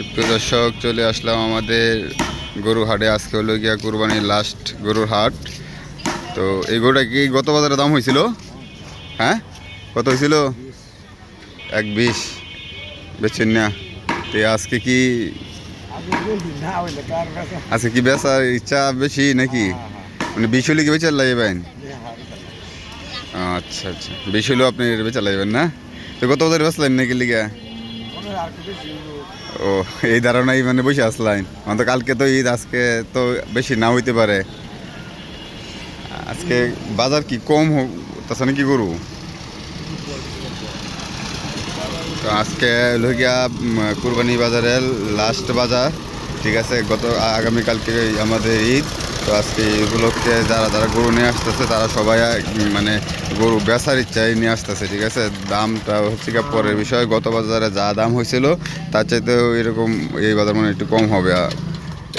সুপ্রিয় দর্শক, চলে আসলাম আমাদের গরু হাটে আজকে হলো গিয়া কুরবানির লাস্ট গরুর হাট তো এই গরুটা কি গত বাজারে দাম হয়েছিল? হ্যাঁ? কত হয়েছিল? এক বিশ বেচেন না। তো আজকে কি আজকে কি বেচার ইচ্ছা বেশি নাকি? মানে বিশ হলে কি বেচার লাগবেন আচ্ছা আচ্ছা। বিশ হলেও আপনি বেচার লাগবেন না? তো গত বাজারে বেচলেন নাকি লিগা? ও, এই ধারণাই মানে বসে আসলাম তো কালকে তো ঈদ, আজকে তো বেশি না হইতে পারে। আজকে বাজার কি কম তাছাড়া কি করু আজকে লইয়া কুরবানি বাজারের লাস্ট বাজার, ঠিক আছে? গত আগামীকালকে আমাদের ঈদ। তো আজকে উপলক্ষে যারা যারা গরু নিয়ে আসতেছে, তারা সবাই মানে গরু বেচার ইচ্ছায় নিয়ে আসতেছে, ঠিক আছে? দামটা হচ্ছে কি পরের বিষয়। গত বাজারে যা দাম হয়েছিল, তার চাইতেও এরকম এই বাজার মানে একটু কম হবে।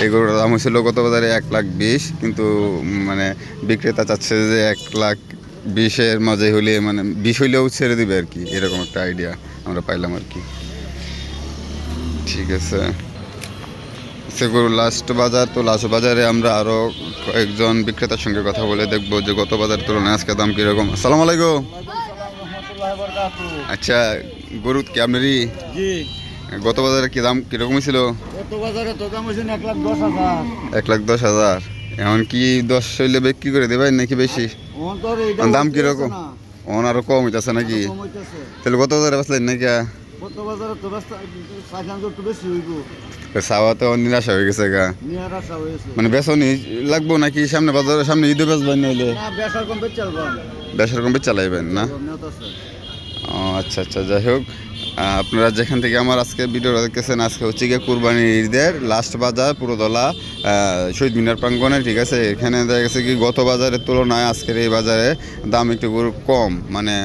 এই গরুটার দাম হয়েছিল গত বাজারে এক লাখ বিশ, কিন্তু মানে বিক্রেতা চাচ্ছে যে এক লাখ বিশের মাঝে হলে মানে বিশ হইলেও ছেড়ে দিবে আর কি। এরকম একটা আইডিয়া আমরা পাইলাম আর কি। ঠিক আছে। সে গরু লাস্ট বাজার তো লাস্ট বাজারে আমরা আরও কয়েকজন বিক্রেতার সঙ্গে কথা বলে দেখব যে গত বাজার তুলনায় আজকে দাম কীরকম। আসসালামু আলাইকুম। আচ্ছা গরু কি আপনারই গত বাজারে কি দাম কীরকম ছিল? এক লাখ দশ হাজার। এখন কি দশ হইলে বিক্রি করে দেবেন নাকি বেশি? দাম কীরকম কীরকম? না, ওন আরও কম হইতেছে নাকি? তাহলে গত বাজারে বাঁচলেন নাকি? বাজারে তো ব্যস্ত ষাট একটু বেশি হইব। চাওয়া তো নিরাশা হয়ে গেছে গা। আসা হয়েছে মানে বেসনি লাগবো নাকি সামনে বাজারের সামনে ঈদে বেচবেন নাইলে? না বেসার কম বেচ চালবা বেসার কম চালাইবেন না? ও আচ্ছা আচ্ছা যাই হোক। আপনারা যেখান থেকে আমার আজকে ভিডিও দেখতেছেন, আজকে হচ্ছে গিয়ে কুরবানির ঈদের লাস্ট বাজার, পুরোদলা শহীদ মিনার প্রাঙ্গণে, ঠিক আছে? এখানে দেখা গেছে কি, গত বাজারের তুলনায় আজকের এই বাজারে দাম একটু গরু কম। মানে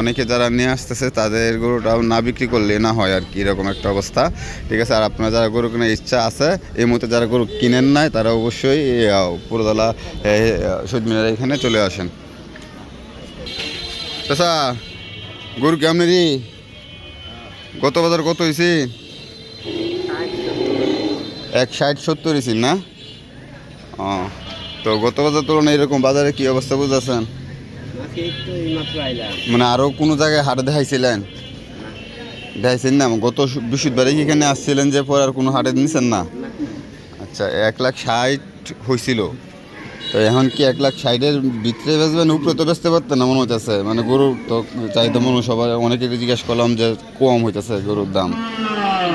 অনেকে যারা নিয়ে আসতেছে, তাদের গরুটাও না বিক্রি করলে না হয় আর কি, এরকম একটা অবস্থা। ঠিক আছে? আর আপনারা যারা গরু কেনার ইচ্ছা আছে, এই মুহূর্তে যারা গরু কিনেন নাই, তারা অবশ্যই পুরোদলা শহীদ মিনার এখানে চলে আসেন। চাচা গরু কেমনেরই গত বাজার কত হয়েছে এক ষাট সত্তর হয়েছিল না? ও, তো গত বাজার তুলনায় এরকম বাজারে কি অবস্থা বুঝতেছেন মানে আরও কোনো জায়গায় হাট দেখাইছিলেন? দেখাইছেন না? গত বৃহস্পতিবারে এখানে আসছিলেন যে পর আর কোনো হাটে নিছেন না? আচ্ছা এক লাখ ষাট হয়েছিল তো এখন কি এক লাখ ষাটের ভিতরে বেচবেন উপরে তো বেচতে পারতেন না মনে হইতেছে। মানে গরুর তো চাহিদা মনে সবাই অনেকে জিজ্ঞেস করলাম যে কম হইতেছে গরুর দাম।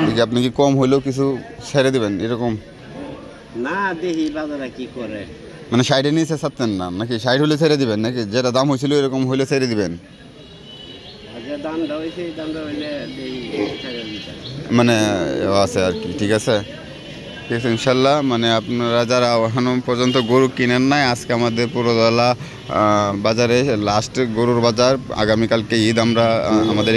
দেখি আপনি কি কম হইলেও কিছু ছেড়ে দিবেন এরকম? না দেখি বাজারে কি করে। মানে সাইডে নিচে ছাড়তেন না নাকি সাইড হলে ছেড়ে দিবেন নাকি যেটা দাম হয়েছিল এরকম হইলে ছেড়ে দিবেন। মানে আছে আর কি ঠিক আছে? ঠিক ইনশাল্লাহ মানে আপনারা যারা এখনও পর্যন্ত গরু কিনেন নাই, আজকে আমাদের পুরোদলা বাজারে লাস্ট গরুর বাজার, আগামীকালকে ঈদ আমরা আমাদের